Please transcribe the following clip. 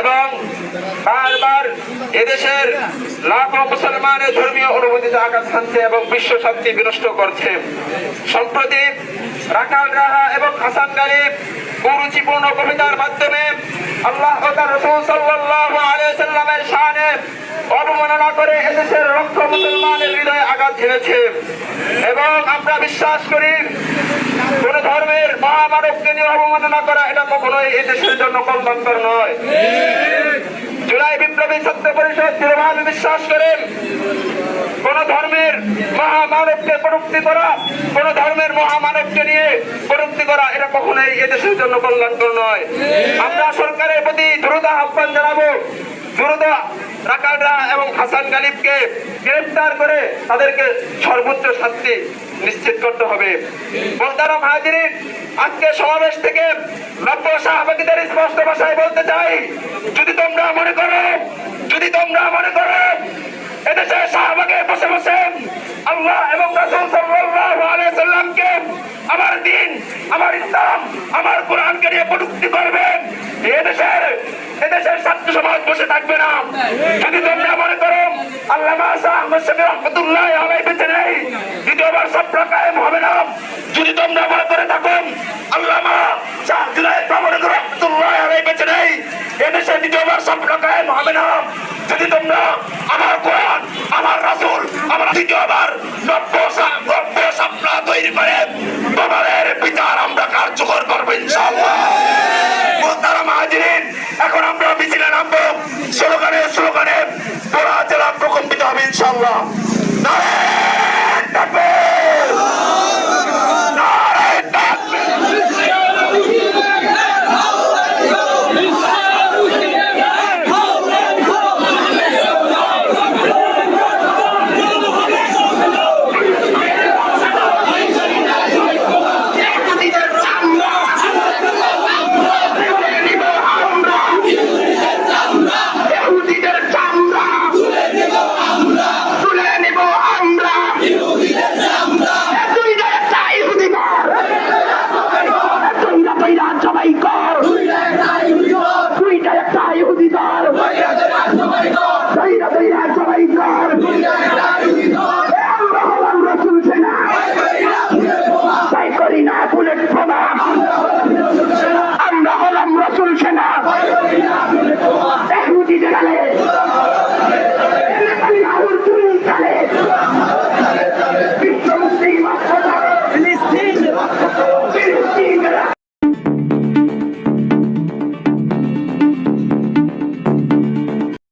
এবং এদেশের মুসলমানের ধর্মীয় অনুভূতিতে আঘাত এবং বিশ্ব বিনষ্ট করছে। রাহা এবং হাসান কবিতার মাধ্যমে আল্লাহ রসুল অবমাননা করে এদেশের লক্ষ মুসলমানের হৃদয়ে আঘাত হেনেছে এবং আমরা বিশ্বাস করি, কোন ধর্মের মহামানবকে নিয়ে অবমাননা করা এটা কখনোই এই দেশের জন্য কল্যাণকর নয়। জুলাই বিপ্লবী ছাত্র পরিষদ দৃঢ়ভাবে বিশ্বাস করেন, কোন ধর্মের মহামানবকে কটুক্তি করা, কোন ধর্মের মহামানবকে নিয়ে কটুক্তি করা এটা কখনোই এদেশের জন্য কল্যাণকর নয়। আমরা সরকারের প্রতি দ্রুত আহ্বান জানাব, দ্রুত রাকালরা এবং হাসান গালিবকে গ্রেফতার করে তাদেরকে সর্বোচ্চ শাস্তি নিশ্চিত করতে হবে। বলতারাম হাজিরিন, আজকে সমাবেশ থেকে লক্ষ্য সাহবাগীদের স্পষ্ট ভাষায় বলতে চাই, যদি তোমরা মনে করো, যদি তোমরা মনে করো এদেশে শাহবাগে বসে বসে আল্লাহ এবং রাসূল সাল্লাল্লাহু আলাইহি সাল্লামকে আমার দিন, আমার ইসলাম, আমার কোরআনকে নিয়ে কটূক্তি করবেন। এদেশের এদেশের ছাত্র সমাজ বসে থাকবে না। যদি তোমরা মনে করো আল্লাহ শাহ মুসলিম রহমতুল্লাহ আলাই বেঁচে নেই, দ্বিতীয়বার সপ্রা কায়েম হবে না। যদি তোমরা মনে করে থাকো আল্লামা শাহ জুনায়েদ বাবর রহমতুল্লাহ আলাই বেঁচে নেই, এদেশে দ্বিতীয়বার সপ্রা কায়েম হবে না। যদি তোমরা আমার কোরআন দ্বিতীয়বার নব্য নব্য স্বপ্ন তৈরি করে তোমাদের Yeah.